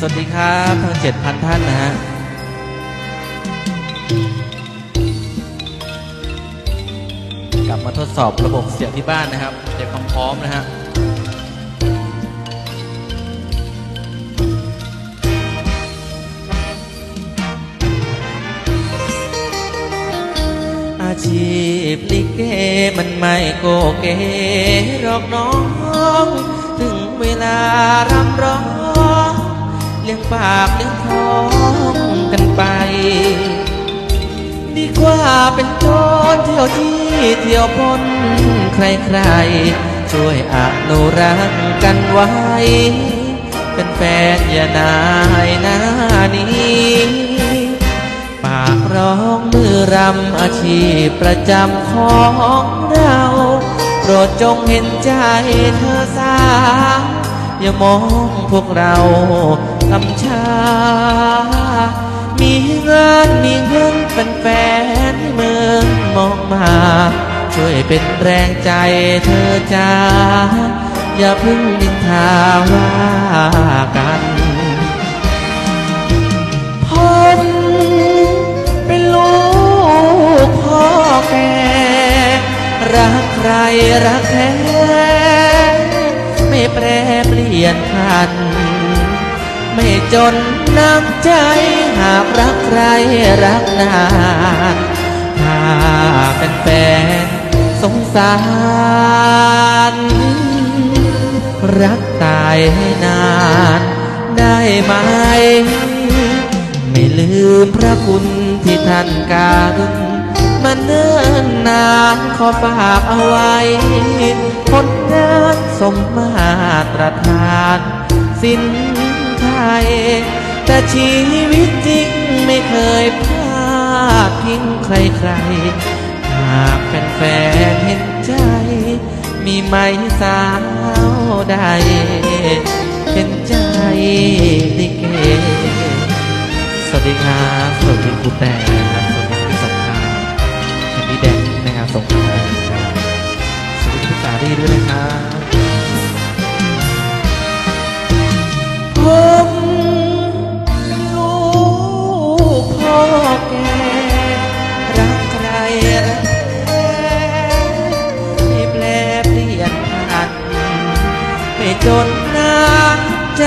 สวัสดีครับทั้ง7,000 ท่านนะฮะกลับมาทดสอบระบบเสียงที่บ้านนะครับเตรียมความพร้อมนะฮะอาชีพลิเกมันไม่โกเกหรอกน้อง ถึงเวลารำร้อง ลี้ยงปากเลี้ยงท้องกันไป ดีกว่าเป็นโจรเที่ยวที่เที่ยวปนใครๆ ช่วยอนุรักษ์กันไว้ เป็นแฟนอย่านายหน้านี้ปากร้องมือรำอาชีพประจำของเราโปรดจงเห็นใจเธอสาวอย่ามองพวกเรา ลำชา มีเงินมีเงินเป็นแฟนๆเมืองมองมา ช่วยเป็นแรงใจเธอจ้า อย่าเพึ่งนินทาว่ากันผมเป็นลูกพ่อแก่รักใครรักแท้ไม่แปรเปลี่ยนพัน ไม่จนน้ำใจหากรักใครรักนานถ้าเป็นแฟนสงสาร รักตายให้นานได้ไหม ไม่ลืมพระคุณที่ท่านการุณมาเนิ่นนานขอฝากเอาไว้ผลงานสมมาตรฐาน สิ้น ไทยแต่ชีวิตจริงไม่เคยพลาดทิ้งใครๆหากเป็นแฟนเห็นใจ มีไหมสาวใดเห็นใจลิเกสวัสดีครับสวัสดีครูแต่นะครับสวัสดีพี่สงครามแคนดี้แดงนะครับสงครามสวัสดีพี่สาดีด้วยนะครับ จนน้ำใจ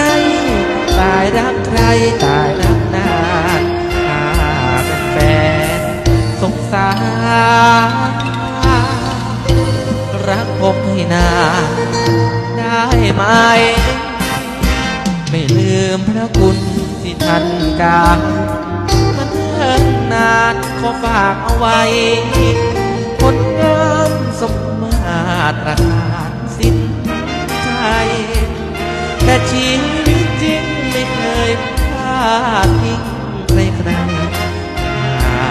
ตายรักใครตายรักนานถ้าเป็นแฟนสงสาร รักผมให้นานได้ไหม ไม่ลืมพระคุณที่ท่านการมันเนิ่นนานขอฝากเอาไว้ผลงานสมมาตรฐาน ทิ้งใครใคร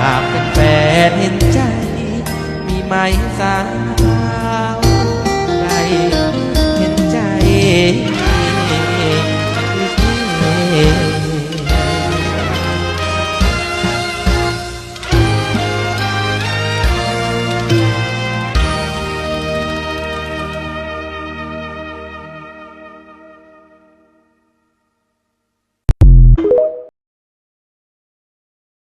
หากเป็นแฟนเห็นใจ มีไหมสา